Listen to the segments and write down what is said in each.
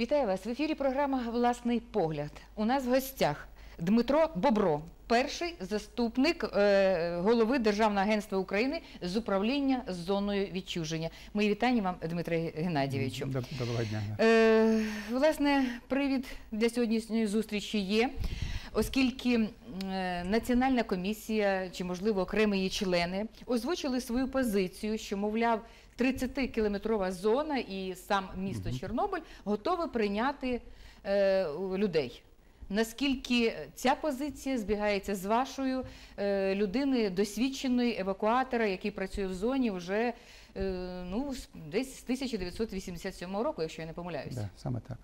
Вітаю вас в ефірі. Програма Власний погляд. У нас в гостях Дмитро Бобро, перший заступник е, голови Державного агентства України з управління зоною відчуження. Мої вітання вам, Дмитре Геннадійовичу. Доброго дня. Е, власне, привід для сьогоднішньої зустрічі є, оскільки е, Національна комісія чи, можливо, окремі її члени озвучили свою позицію, що, мовляв, 30-кілометрова зона і сам місто. Чорнобиль готові прийняти е, людей. Наскільки ця позиція збігається з вашою е, людини, досвідченої евакуатора, який працює в зоні вже е, ну, десь з 1987 року, якщо я не помиляюся. Да, саме так.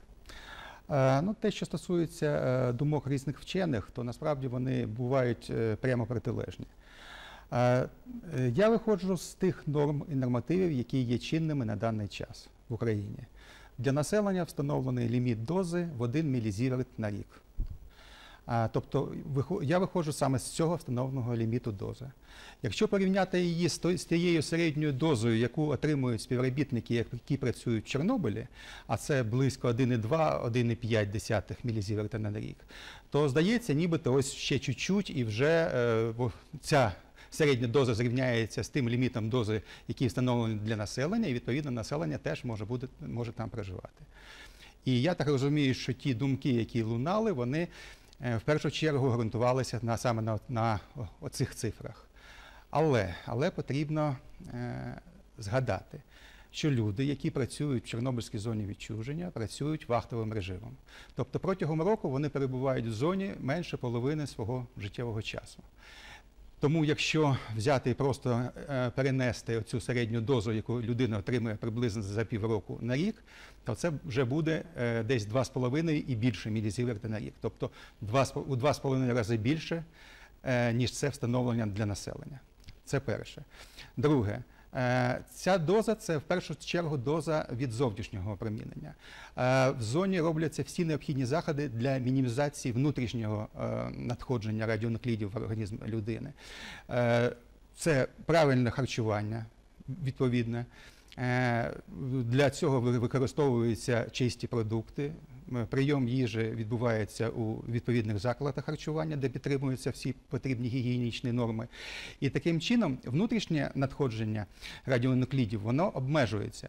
Е, ну, те, що стосується е, думок різних вчених, то насправді вони бувають е, прямо протилежні. Е, я виходжу з тих норм і нормативів, які є чинними на даний час в Україні. Для населення встановлений ліміт дози в 1 мілізіверт на рік. Тобто я виходжу саме з цього встановленого ліміту дози. Якщо порівняти її з тією середньою дозою, яку отримують співробітники, які працюють в Чорнобилі, а це близько 1,2-1,5 мілізіверта на рік, то здається, нібито ось ще чуть-чуть і вже е, ця середня доза зрівняється з тим лімітом дози, який встановлений для населення, і відповідно населення теж може, бути, може там проживати. І я так розумію, що ті думки, які лунали, вони е, в першу чергу ґрунтувалися на саме на, на оцих цифрах. Але, але потрібно е, згадати, що люди, які працюють в Чорнобильській зоні відчуження, працюють вахтовим режимом. Тобто протягом року вони перебувають в зоні менше половини свого життєвого часу. Тому, якщо взяти і просто е, перенести цю середню дозу, яку людина отримує приблизно за півроку на рік, то це вже буде е, десь 2,5 і більше мілізіверти на рік. Тобто у 2,5 рази більше, е, ніж це встановлення для населення. Це перше. Друге, ця доза це в першу чергу доза від зовнішнього опромінення. Е, В зоні робляться всі необхідні заходи для мінімізації внутрішнього е, надходження радіонуклідів в організм людини. Е, Це правильне харчування, відповідне. Е, Для цього ви- використовуються чисті продукти. Прийом їжі відбувається у відповідних закладах харчування, де підтримуються всі потрібні гігієнічні норми. І таким чином внутрішнє надходження радіонуклідів воно обмежується.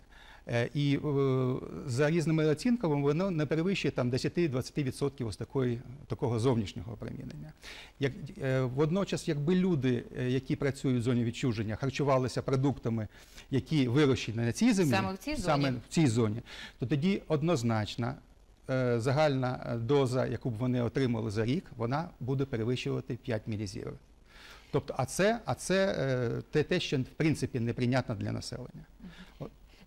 Е, І е, за різними оцінками воно не перевищує там 10-20% ось такої, такого зовнішнього опромінення. Як, е, водночас, якби люди, які працюють в зоні відчуження, харчувалися продуктами, які вирощені на цій землі, Саме в цій зоні? в цій зоні, то тоді однозначно загальна доза, яку б вони отримали за рік, вона буде перевищувати 5 мілізіверт. Тобто, а це, а це те, те, що в принципі неприйнятно для населення.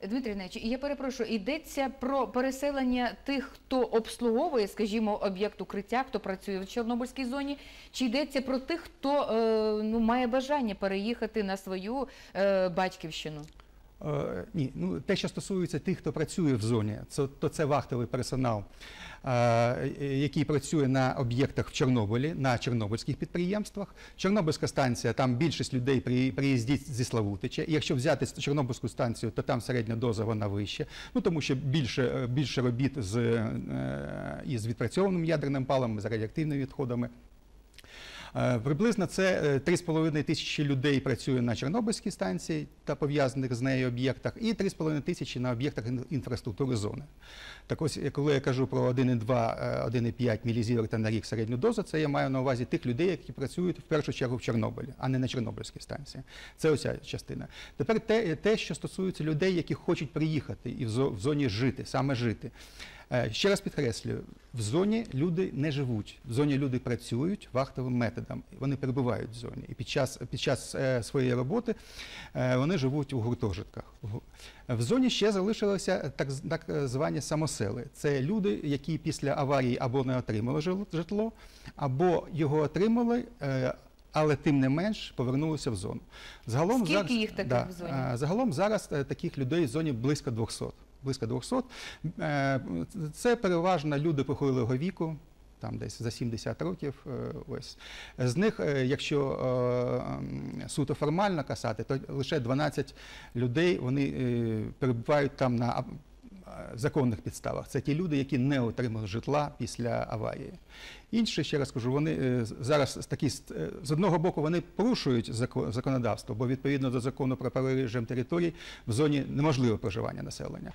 Дмитрий Геннадійович, я перепрошую, йдеться про переселення тих, хто обслуговує, скажімо, об'єкт укриття, хто працює в Чорнобильській зоні, чи йдеться про тих, хто е, ну, має бажання переїхати на свою е, батьківщину? Е, ні, ну те, що стосується тих, хто працює в зоні, це, то це вахтовий персонал, е, який працює на об'єктах в Чорнобилі, на чорнобильських підприємствах. Чорнобильська станція, там більшість людей при- приїздять зі Славутича. І якщо взяти Чорнобильську станцію, то там середня доза вона вища. Ну тому що більше, більше робіт з, е, із відпрацьованим ядерним паливом, з радіоактивними відходами. Е, Приблизно це е, 3,5 тисячі людей працює на Чорнобильській станції та пов'язаних з нею об'єктах, і 3,5 тисячі на об'єктах інфраструктури зони. Так ось, е, коли я кажу про 1,2, е, 1,5 мілізіверта на рік середню дозу, це я маю на увазі тих людей, які працюють в першу чергу в Чорнобилі, а не на Чорнобильській станції. Це оця частина. Тепер те, те що стосується людей, які хочуть приїхати і в зоні жити, саме жити. Е, Ще раз підкреслюю, в зоні люди не живуть, в зоні люди працюють вахтовим методом, вони перебувають в зоні. І під час, під час е, своєї роботи е, вони живуть у гуртожитках. В- зоні ще залишилися так, так звані самосели. Це люди, які після аварії або не отримали житло, або його отримали. Але тим не менш повернулися в зону. Загалом Скільки зараз, їх таких в зоні? Загалом зараз таких людей в зоні близько 200. Близько 200. Е, Це переважно люди похилого віку, там десь за 70 років. е, Ось. З них, е, якщо суто формально касати, то лише 12 людей вони перебувають там на законних підставах. Це ті люди, які не отримали житла після аварії. Інші, ще раз кажу, вони е, зараз такі е, з одного боку вони порушують зако- законодавство, бо відповідно до закону про правовий режим територій в зоні неможливе проживання населення.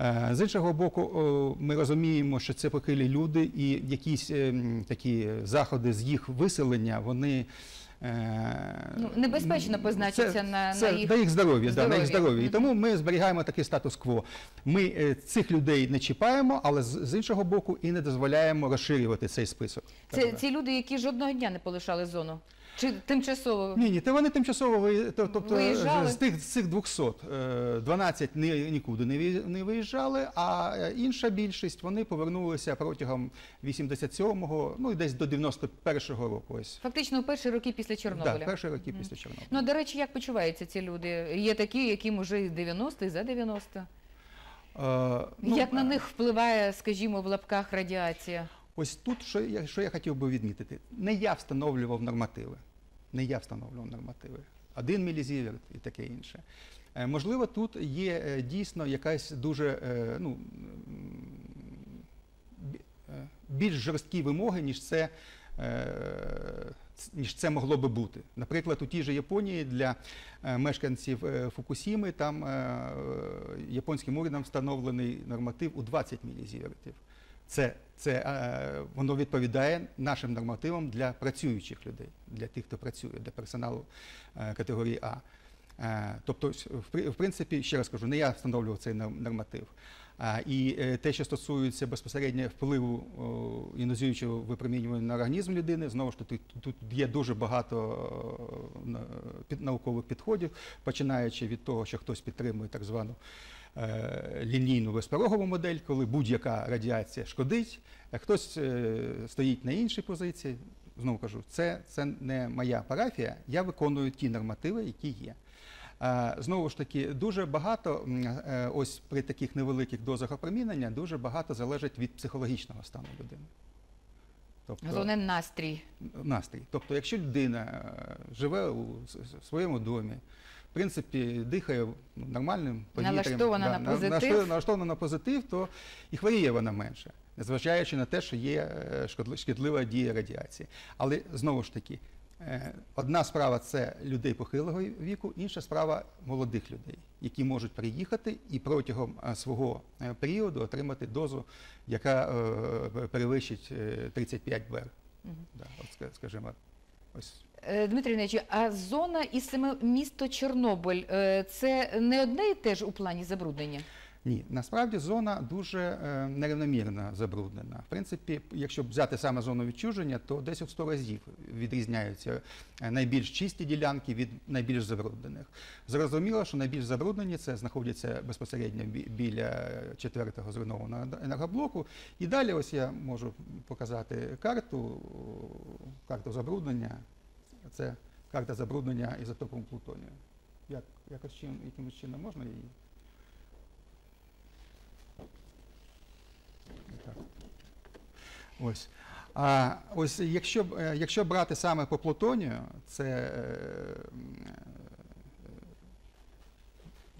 Е, З іншого боку, ми розуміємо, що це похилі люди, і якісь е, такі заходи з їх виселення, вони. Е, Ну, небезпечно позначиться це- на- це на їх на їх здоров'я, да, на їх здоров'я. І тому ми зберігаємо такий статус-кво. Ми е, цих людей не чіпаємо, але з, з іншого боку і не дозволяємо розширювати цей список. Це ці люди, які жодного дня не полишали зону. Чи тимчасово? Ні, ні, то вони тимчасово ви- то- тобто Виїжджали? з тих, з цих 200, е, 12 ні, нікуди не виї- не виїжджали, а е, інша більшість вони повернулися протягом 87-го, ну і десь до 91-го року. Ось. Фактично у перші роки після Чорнобиля. Так, перші роки після Чорнобиля. Ну, до речі, як почуваються ці люди? Є такі, яким уже і 90, і за 90. Е, ну, як на е, них впливає, скажімо, в лапках радіація? Ось тут, що я, що я хотів би відмітити, не я встановлював нормативи. Не я встановлював нормативи. Один мілізіверт і таке інше. Е, Можливо, тут є е, дійсно якась дуже е, ну, більш жорсткі вимоги, ніж це, ніж це могло би бути. Наприклад, у тій же Японії для мешканців Фукусіми там японським урядом встановлений норматив у 20 мілізівертів. Це, це е, воно відповідає нашим нормативам для працюючих людей, для тих, хто працює, для персоналу е, категорії А. Е, тобто, в в принципі, ще раз кажу, не я встановлював цей норматив. А, і е, те, що стосується безпосередньо впливу о, іонізуючого випромінювання на організм людини, знову ж таки, тут, є дуже багато о, під, наукових підходів, починаючи від того, що хтось підтримує так звану е, лінійну безпорогову модель, коли будь-яка радіація шкодить, хтось е, стоїть на іншій позиції. Знову кажу, це, це не моя парафія, я виконую ті нормативи, які є. Знову ж таки, дуже багато, е, ось при таких невеликих дозах опромінення, дуже багато залежить від психологічного стану людини. Тобто, Головне настрій. настрій. Тобто, якщо людина е, живе у своєму домі, принципі, дихає нормальним повітрям, Налаштована на позитив. налаштована- на позитив, то і хворіє вона менше, незважаючи на те, що є е, шкідлива дія радіації. Але знову ж таки, е, одна справа це людей похилого віку, інша справа молодих людей, які можуть приїхати і протягом е, свого періоду отримати дозу, яка перевищить е, 35 БР. Мгм. Да, от ска- скажімо, ось Дмитрій Дмитрий Іванович, а зона і саме місто Чорнобиль е, це не одне і те ж у плані забруднення? Ні, насправді зона дуже е, нерівномірно забруднена. В принципі, якщо взяти саме зону відчуження, то десь у 100 разів відрізняються е, найбільш чисті ділянки від найбільш забруднених. Зрозуміло, що найбільш забруднені це знаходяться безпосередньо біля четвертого зруйнованого енергоблоку. І далі, ось я можу показати карту, карту забруднення. Це карта забруднення ізотопом плутонію. Як, якось чин, якимось чином можна її? Ось. А ось якщо, е, якщо брати саме по плутонію, це е,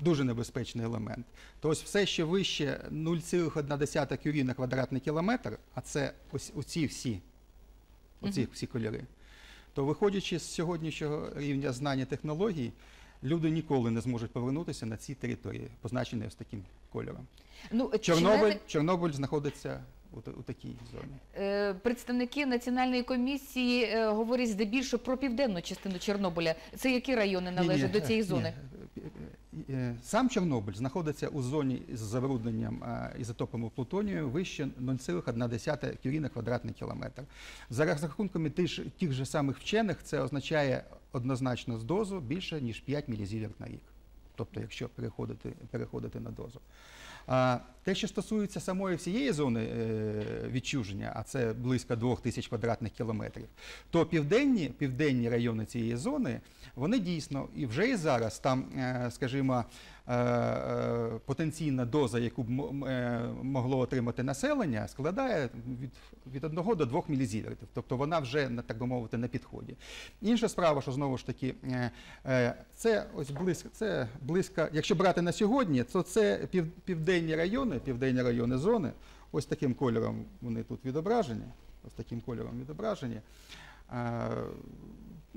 дуже небезпечний елемент. То ось все, що вище 0,1 кюрі на квадратний кілометр, а це ось оці всі, оці всі кольори, то виходячи з сьогоднішнього рівня знання технологій, люди ніколи не зможуть повернутися на ці території, позначені ось таким кольором. Ну, Чорнобиль, члени- Чорнобиль знаходиться у, у такій зоні. Е, Представники національної комісії е, говорять здебільшого про південну частину Чорнобиля. Це які райони належать Ні-ні, до цієї зони? Е, е, Сам Чорнобиль знаходиться у зоні з забрудненням е, ізотопами плутонію вище 0,1 кюрі на квадратний кілометр. За рахунками тих, тих же самих вчених, це означає однозначно з дозу більше, ніж 5 мілізіверт на рік. Тобто, якщо переходити, переходити на дозу. А те, що стосується самої всієї зони е, відчуження, а це близько 2000 квадратних кілометрів, то південні, південні райони цієї зони, вони дійсно і вже і зараз там, е, скажімо, е, потенційна доза, яку б могло отримати населення, складає від, від 1 до 2 мілізіверів. Тобто вона вже, так би мовити, на підході. Інша справа, що знову ж таки, це ось близько, це близько, якщо брати на сьогодні, то це пів, південні райони, південні райони зони, ось таким кольором вони тут відображені, ось таким кольором відображені.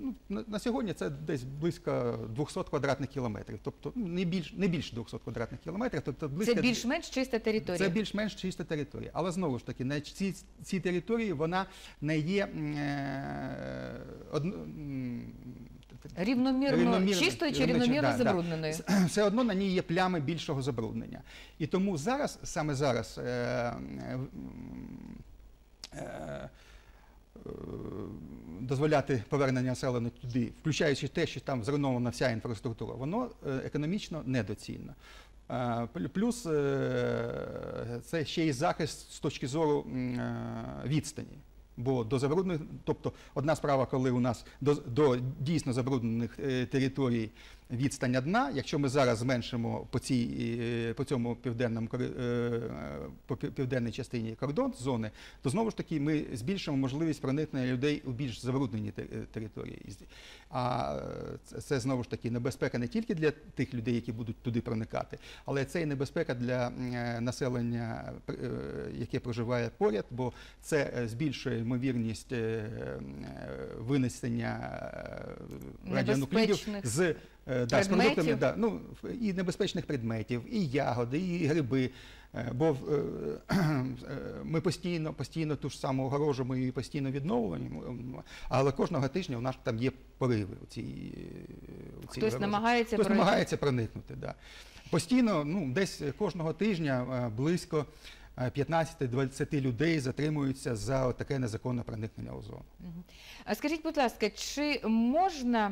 Ну, на, сьогодні це десь близько 200 квадратних кілометрів, тобто ну, не більш не більше 200 квадратних кілометрів, тобто близько Це більш-менш чиста територія. це більш-менш чиста територія. Але знову ж таки, на цій, цій території вона не є е, м, Рівномірно, Рівномірно- чистою чи рівномірно, да, да. все одно на ній є плями більшого забруднення. І тому зараз, саме зараз, е, е, е, е, дозволяти повернення населення туди, включаючи те, що там зруйнована вся інфраструктура, воно е, економічно недоцільно. Е, Плюс е, це ще й захист з точки зору е, відстані. Бо до забруднених, тобто одна справа, коли у нас до, до дійсно забруднених е, територій відстань одна, якщо ми зараз зменшимо по цій е, по цьому південному е, по південній частині кордон зони, то знову ж таки ми збільшимо можливість проникнення людей у більш забруднені е, території. А це- знову ж таки небезпека не тільки для тих людей, які будуть туди проникати, але це і небезпека для населення, яке проживає поряд, бо це збільшує ймовірність винесення радіонуклідів з, да, з продуктами, да, ну, і небезпечних предметів, і ягоди, і гриби. Е, Бо е, е, ми постійно, постійно ту ж саму огорожу ми її постійно відновлюємо, але кожного тижня у нас там є пориви у цій, у цій Хтось намагається Хтось намагається проникнути. Да. Постійно, ну, десь кожного тижня е, близько е, 15-20 людей затримуються за таке незаконне проникнення у зону. А скажіть, будь ласка, чи можна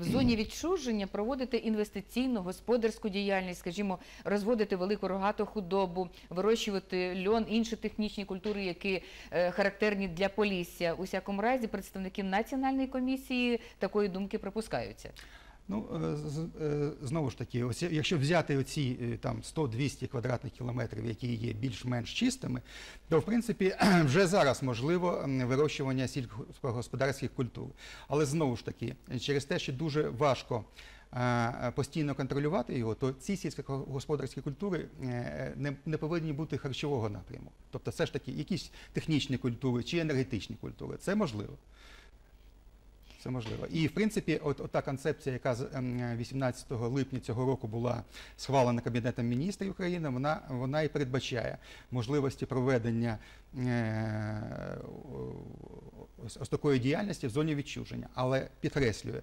в зоні відчуження проводити інвестиційну господарську діяльність, скажімо, розводити велику рогату худобу, вирощувати льон, інші технічні культури, які е, характерні для Полісся? У всякому разі, представники національної комісії такої думки припускаються. Ну, е, е, знову ж таки, ось якщо взяти оці е, там 100-200 квадратних кілометрів, які є більш-менш чистими, то в принципі вже зараз можливо вирощування сільськогосподарських культур. Але знову ж таки, через те, що дуже важко постійно контролювати його, то ці сільськогосподарські культури не, не повинні бути харчового напряму. Тобто, все ж таки, якісь технічні культури чи енергетичні культури, це можливо. Це можливо. І в принципі, от, от та концепція, яка з ем, 18 липня цього року була схвалена Кабінетом міністрів України, вона, вона і передбачає можливості проведення е, ось, ось такої діяльності в зоні відчуження. Але підкреслюю,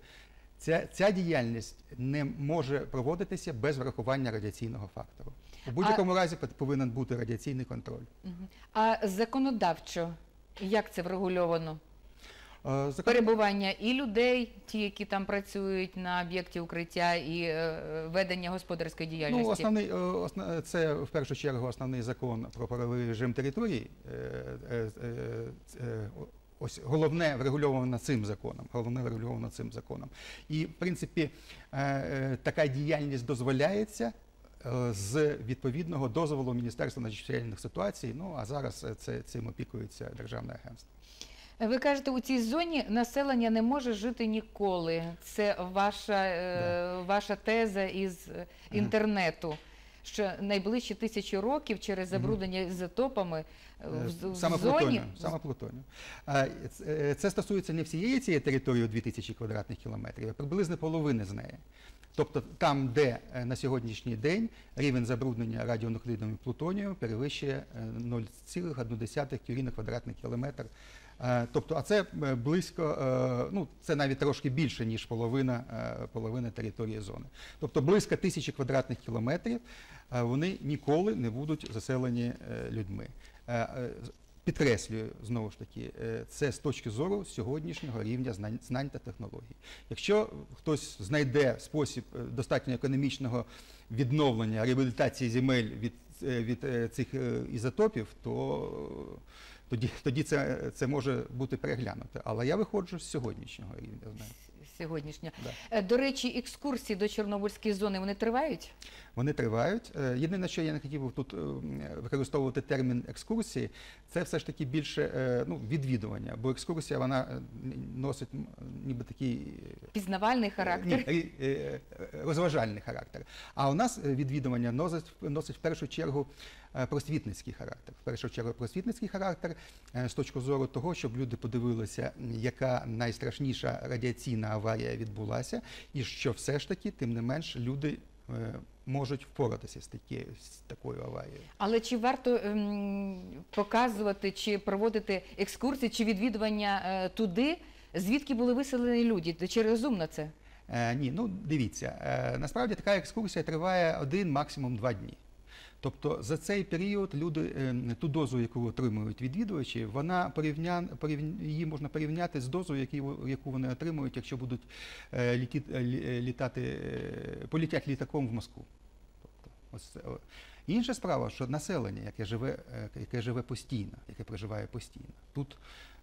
ця, ця діяльність не може проводитися без врахування радіаційного фактору. У будь-якому разі повинен бути радіаційний контроль. А законодавчо як це врегульовано? Е, закон- Перебування і людей, ті, які там працюють на об'єкті укриття, і е, ведення господарської діяльності. Ну, основний, е, осна- це в першу чергу основний закон про правовий режим території. Ось головне врегульовано цим законом. Головне врегульовано цим законом. І в принципі така діяльність дозволяється. З відповідного дозволу Міністерства надзвичайних ситуацій, ну а зараз це цим опікується державне агентство. Ви кажете, у цій зоні населення не може жити ніколи. Це ваша, е, ваша теза із е, інтернету. Що найближчі тисячі років через забруднення ізотопами е, в, в Саме зоні плутонію. Саме плутонію. Це- стосується не всієї цієї території у 2000 квадратних кілометрів, а приблизно половини з неї. Тобто там, де е, на сьогоднішній день рівень забруднення радіонуклидом і плутонієм перевищує е, 0,1 кюрі на квадратний кілометр. Е, Тобто, а це е, близько, е, ну це навіть трошки більше, ніж половина, половина території зони. Тобто близько тисячі квадратних кілометрів вони ніколи не будуть заселені людьми. Підкреслюю знову ж таки, це з точки зору сьогоднішнього рівня знань, знань та технологій. Якщо хтось знайде спосіб достатньо економічного відновлення реабілітації земель від, від цих ізотопів, то тоді, тоді це, це може бути переглянуто. Але я виходжу з сьогоднішнього рівня сьогоднішня. Да. Е, До речі, екскурсії до Чорнобильської зони вони тривають? Вони тривають. Е, Єдине, що я не хотів тут е, використовувати термін екскурсії, це все ж таки більше ну, відвідування, бо екскурсія вона носить ніби такий Пізнавальний характер. Ні, розважальний характер. А у нас відвідування носить, носить в першу чергу просвітницький характер. В першу чергу просвітницький характер е, з точки зору того, щоб люди подивилися, яка найстрашніша радіаційна аварія відбулася, і що все ж таки, тим не менш, люди е, можуть впоратися з, такі, з такою аварією. Але чи варто ем, показувати чи проводити екскурсії чи відвідування е, туди, звідки були виселені люди? Чи розумно це? Е, ні, ну дивіться, е, насправді така екскурсія триває один, максимум два дні. Тобто за цей період люди е, ту дозу, яку отримують відвідувачі, вона порівнян, порівня, її можна порівняти з дозою, яку вони отримують, якщо будуть е, літі, е, літати, політять літаком в Москву. Тобто, ось це. Інша справа, що населення, яке живе, яке живе постійно, яке проживає постійно, тут,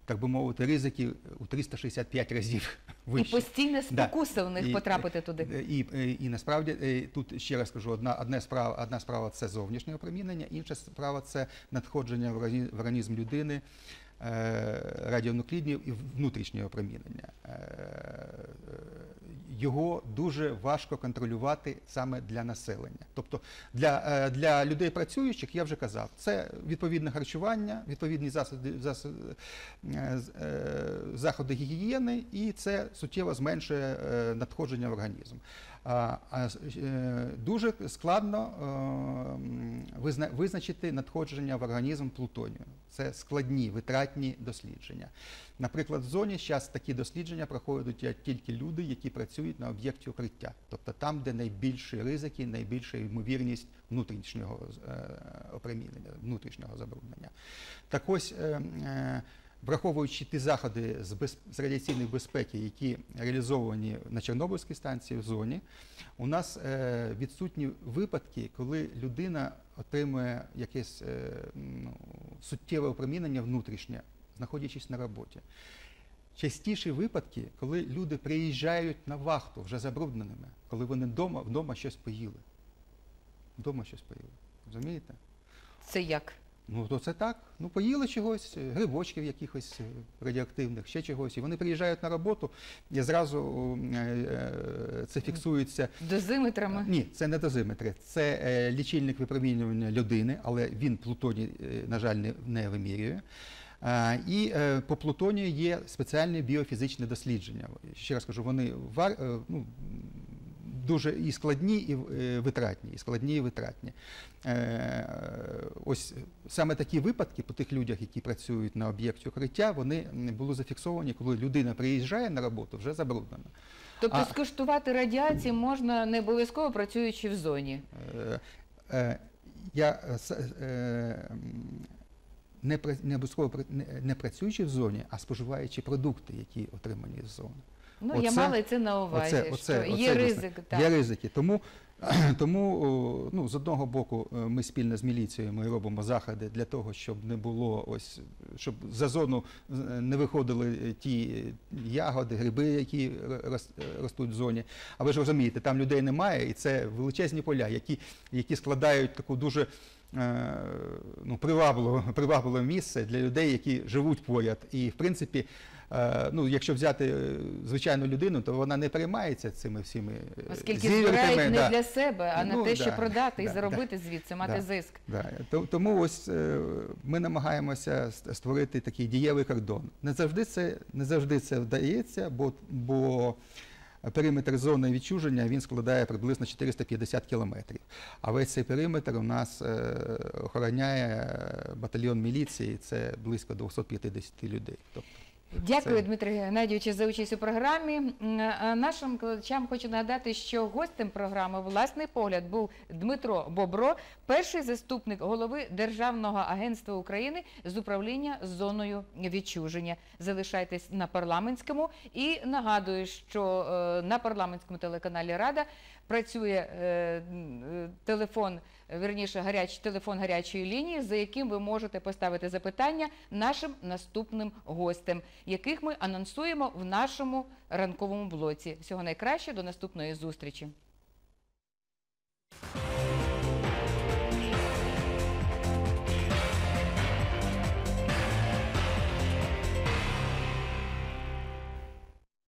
так би мовити, ризики у 365 разів І вищі. спокуса Да. у них І- потрапити туди. Е, І, і, і насправді е, тут ще раз кажу, одна, одна справа, одна справа це зовнішнє опромінення, інша справа це надходження в органі- організм людини е, радіонуклідів і внутрішнє опромінення. Його дуже важко контролювати саме для населення. Тобто для, е, для людей працюючих, я вже казав, це відповідне харчування, відповідні засоби, засоби, е, е, заходи гігієни, і це суттєво зменшує надходження в організм. Дуже складно визначити надходження в організм плутонію. Це складні, витратні дослідження. Наприклад, в зоні зараз такі дослідження проходять тільки люди, які працюють на об'єкті укриття, тобто там, де найбільші ризики, найбільша ймовірність внутрішнього е, опромінення, внутрішнього забруднення. Так ось. е, е, Враховуючи ті заходи з, без, з радіаційної безпеки, які реалізовані на Чорнобильській станції в зоні, у нас е, відсутні випадки, коли людина отримує якесь е, ну, суттєве опромінення внутрішнє, знаходячись на роботі. Частіші випадки, коли люди приїжджають на вахту вже забрудненими, коли вони вдома, вдома щось поїли. Вдома щось поїли. Розумієте? Це як? Ну, то це так. Ну, поїли чогось, грибочків якихось радіоактивних, ще чогось. І вони приїжджають на роботу і зразу е, е, це фіксується. Дозиметрами? Ні, це не дозиметри, це е, лічильник випромінювання людини, але він плутоній, е, на жаль, не вимірює. А, і е, по плутонію є спеціальні біофізичні дослідження. Ще раз кажу, вони е, ну, дуже і складні, і е, витратні, і складні, і витратні. Е, ось саме такі випадки по тих людях, які працюють на об'єкті укриття, вони були зафіксовані, коли людина приїжджає на роботу, вже забруднена. Тобто А- скуштувати радіації можна не обов'язково працюючи в зоні. Е, е, Я е, е, не, не обов'язково не, не працюючи в зоні, а споживаючи продукти, які отримані з зони. Ну, Оце- я мала це на увазі, Оце, оце, що є ризик. Так. Є ризики. Тому, тому ну, з одного боку, е, ми спільно з міліцією ми робимо заходи для того, щоб не було ось, щоб за зону е, не виходили е, ті ягоди, гриби, які рос- ростуть в зоні. А ви ж розумієте, там людей немає, і це величезні поля, які, які складають таку дуже. Е, Ну, привабливе, привабливе місце для людей, які живуть поряд. І в принципі, е, ну, якщо взяти е, звичайну людину, то вона не переймається цими всіми Оскільки збирають не да. для себе, а на Ну, те, да, щоб продати і да, заробити звідси, мати да. зиск. Да. Тому ось ми намагаємося створити такий дієвий кордон. Не завжди це, не завжди це вдається, бо, бо периметр зони відчуження він складає приблизно 450 кілометрів. А весь цей периметр у нас е, охороняє е, батальйон міліції, це близько 250 людей. Тобто, Дякую, Дмитре Геннадійовичу, за участь у програмі. Нашим глядачам хочу нагадати, що гостем програми Власний погляд був Дмитро Бобро, перший заступник голови Державного агентства України з управління зоною відчуження. Залишайтесь на парламентському і нагадую, що е, на парламентському телеканалі Рада працює е, е, телефон, е, верніше, гаряч, телефон гарячої лінії, за яким ви можете поставити запитання нашим наступним гостям. яких ми анонсуємо в нашому ранковому блоці. Всього найкраще до наступної зустрічі.